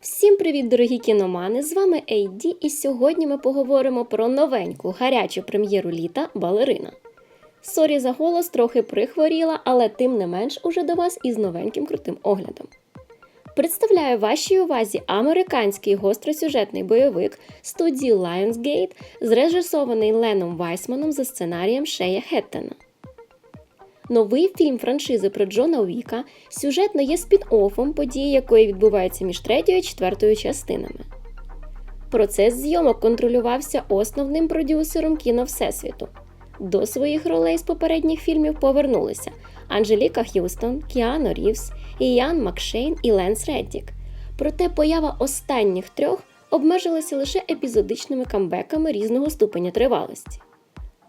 Всім привіт, дорогі кіномани! З вами Ейді, і сьогодні ми поговоримо про новеньку гарячу прем'єру літа Балерина. Сорі за голос трохи прихворіла, але тим не менш уже до вас із новеньким крутим оглядом. Представляю вашій увазі американський гостросюжетний бойовик студії Lionsgate, зрежисований Леном Вайсманом за сценарієм Шея Хеттена. Новий фільм франшизи про Джона Уіка сюжетно є спін-оффом події, якої відбуваються між третьою і четвертою частинами. Процес зйомок контролювався основним продюсером кіно Всесвіту. До своїх ролей з попередніх фільмів повернулися Анжеліка Х'юстон, Кіано Рівс, Іян Макшейн і Ленс Реддік. Проте поява останніх трьох обмежилася лише епізодичними камбеками різного ступеня тривалості.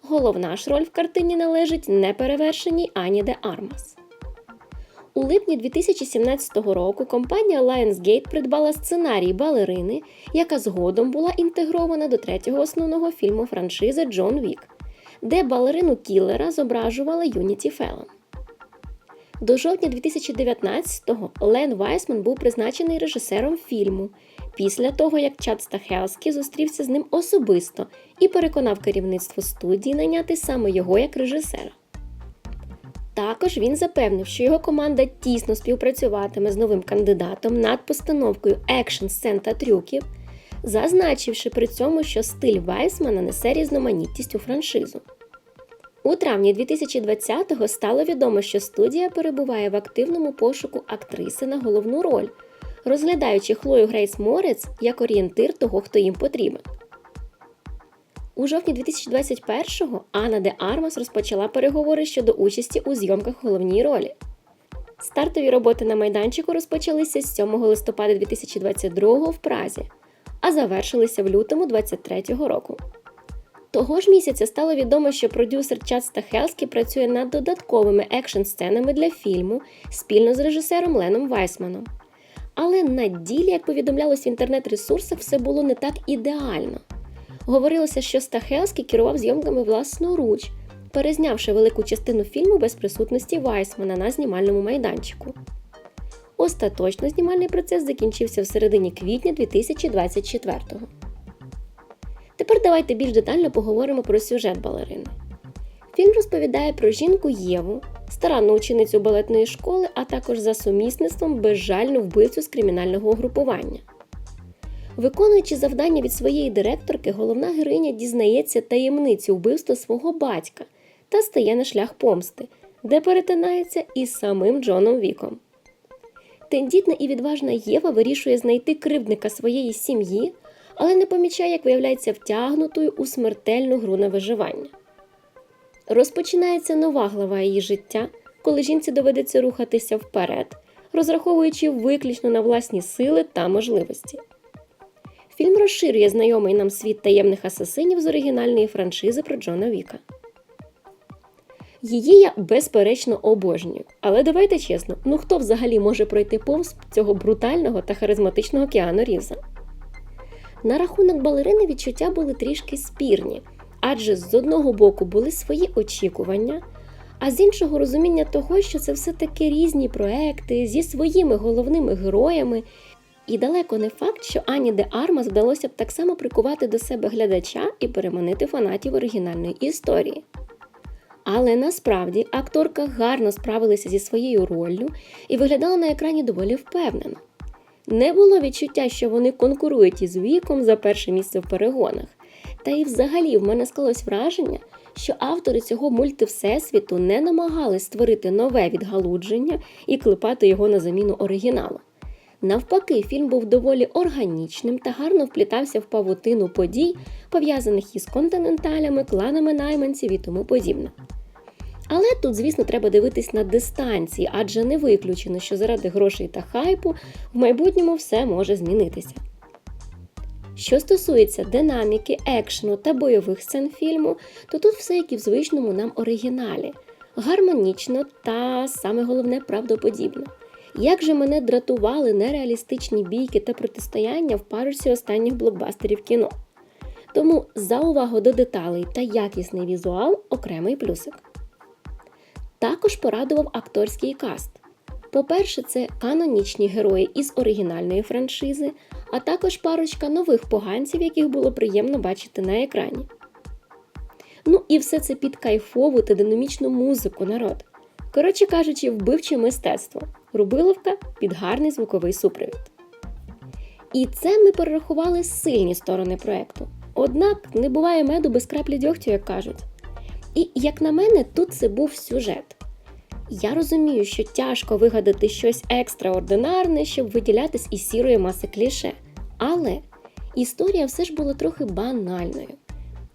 Головна ж роль в картині належить неперевершеній Ані де Армас. У липні 2017 року компанія Lionsgate придбала сценарій балерини, яка згодом була інтегрована до третього основного фільму франшизи Джон Вік, де балерину Кіллера зображувала Юніті Феллон. До жовтня 2019-го Лен Вайсман був призначений режисером фільму після того, як Чад Стахелський зустрівся з ним особисто і переконав керівництво студії найняти саме його як режисера. Також він запевнив, що його команда тісно співпрацюватиме з новим кандидатом над постановкою екшн сцен та трюків, зазначивши при цьому, що стиль Вайсмана несе різноманітність у франшизу. У травні 2020-го стало відомо, що студія перебуває в активному пошуку актриси на головну роль, розглядаючи Хлою Грейс Морець як орієнтир того, хто їм потрібен. У жовтні 2021-го Анна де Армас розпочала переговори щодо участі у зйомках головній ролі. Стартові роботи на майданчику розпочалися з 7 листопада 2022 в Празі, а завершилися в лютому 2023 року. Того ж місяця стало відомо, що продюсер Чад Стахелський працює над додатковими екшн-сценами для фільму спільно з режисером Леном Вайсманом. Але на ділі, як повідомлялось в інтернет-ресурсах, все було не так ідеально. Говорилося, що Стахелський керував зйомками власноруч, перезнявши велику частину фільму без присутності Вайсмана на знімальному майданчику. Остаточно знімальний процес закінчився в середині квітня 2024-го. Тепер давайте більш детально поговоримо про сюжет балерини. Фільм розповідає про жінку Єву, старанну ученицю балетної школи, а також за сумісництвом безжальну вбивцю з кримінального угрупування. Виконуючи завдання від своєї директорки, головна героїня дізнається таємницю вбивства свого батька та стає на шлях помсти, де перетинається із самим Джоном Віком. Тендітна і відважна Єва вирішує знайти кривдника своєї сім'ї, але не помічає, як виявляється втягнутою у смертельну гру на виживання. Розпочинається нова глава її життя, коли жінці доведеться рухатися вперед, розраховуючи виключно на власні сили та можливості. Фільм розширює знайомий нам світ таємних асасинів з оригінальної франшизи про Джона Віка. Її я безперечно обожнюю, але давайте чесно, ну хто взагалі може пройти повз цього брутального та харизматичного Кіану Рівза? На рахунок балерини відчуття були трішки спірні, адже з одного боку були свої очікування, а з іншого розуміння того, що це все-таки різні проекти зі своїми головними героями. І далеко не факт, що Ані де Армас вдалося б так само прикувати до себе глядача і переманити фанатів оригінальної історії. Але насправді акторка гарно справилася зі своєю роллю і виглядала на екрані доволі впевнено. Не було відчуття, що вони конкурують із віком за перше місце в перегонах. Та і взагалі в мене склалось враження, що автори цього мультивсесвіту не намагались створити нове відгалудження і клепати його на заміну оригіналу. Навпаки, фільм був доволі органічним та гарно вплітався в павутину подій, пов'язаних із континенталями, кланами найманців і тому подібне. Але тут, звісно, треба дивитись на дистанції, адже не виключено, що заради грошей та хайпу в майбутньому все може змінитися. Що стосується динаміки, екшену та бойових сцен фільму, то тут все як і в звичному нам оригіналі, гармонічно та саме головне правдоподібно. Як же мене дратували нереалістичні бійки та протистояння в парусі останніх блокбастерів кіно. Тому за увагу до деталей та якісний візуал окремий плюсик. Також порадував акторський каст. По-перше, це канонічні герої із оригінальної франшизи, а також парочка нових поганців, яких було приємно бачити на екрані. Ну і все це під кайфову та динамічну музику народ. Коротше кажучи, вбивче мистецтво. Рубиловка під гарний звуковий супровід. І це ми перерахували сильні сторони проекту. Однак не буває меду без краплі дьогтю, як кажуть. І як на мене, тут це був сюжет. Я розумію, що тяжко вигадати щось екстраординарне, щоб виділятись із сірої маси кліше. Але історія все ж була трохи банальною.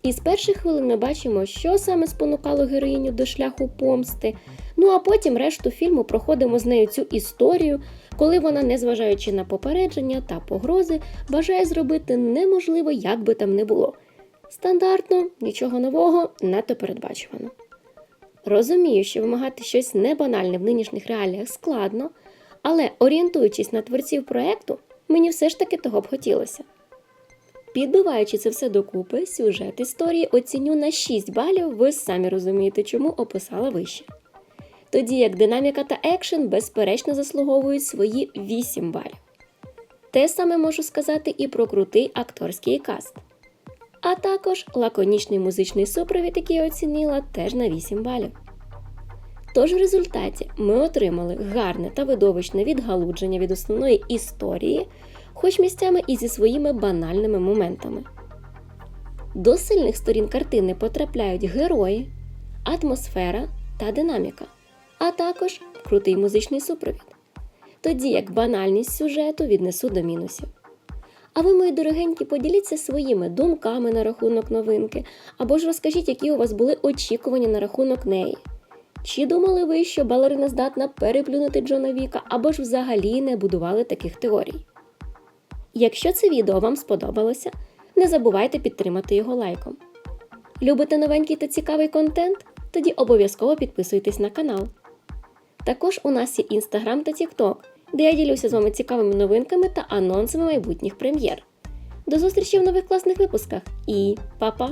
І з перших хвилин ми бачимо, що саме спонукало героїню до шляху помсти. Ну а потім решту фільму проходимо з нею цю історію, коли вона, незважаючи на попередження та погрози, бажає зробити неможливо, як би там не було. Стандартно, нічого нового, надто передбачувано. Розумію, що вимагати щось небанальне в нинішніх реаліях складно, але орієнтуючись на творців проекту, мені все ж таки того б хотілося. Підбиваючи це все докупи, сюжет історії оціню на 6 балів, ви самі розумієте, чому описала вище. Тоді як динаміка та екшен безперечно заслуговують свої 8 балів. Те саме можу сказати і про крутий акторський каст. А також лаконічний музичний супровід, який я оцінила, теж на 8 балів. Тож в результаті ми отримали гарне та видовищне відгалудження від основної історії, хоч місцями і зі своїми банальними моментами. До сильних сторін картини потрапляють герої, атмосфера та динаміка, а також крутий музичний супровід. Тоді як банальність сюжету віднесу до мінусів. А ви, мої дорогенькі, поділіться своїми думками на рахунок новинки, або ж розкажіть, які у вас були очікування на рахунок неї. Чи думали ви, що балерина здатна переплюнути Джона Віка, або ж взагалі не будували таких теорій? Якщо це відео вам сподобалося, не забувайте підтримати його лайком. Любите новенький та цікавий контент? Тоді обов'язково підписуйтесь на канал. Також у нас є інстаграм та тікток, де я ділюся з вами цікавими новинками та анонсами майбутніх прем'єр. До зустрічі в нових класних випусках і па-па!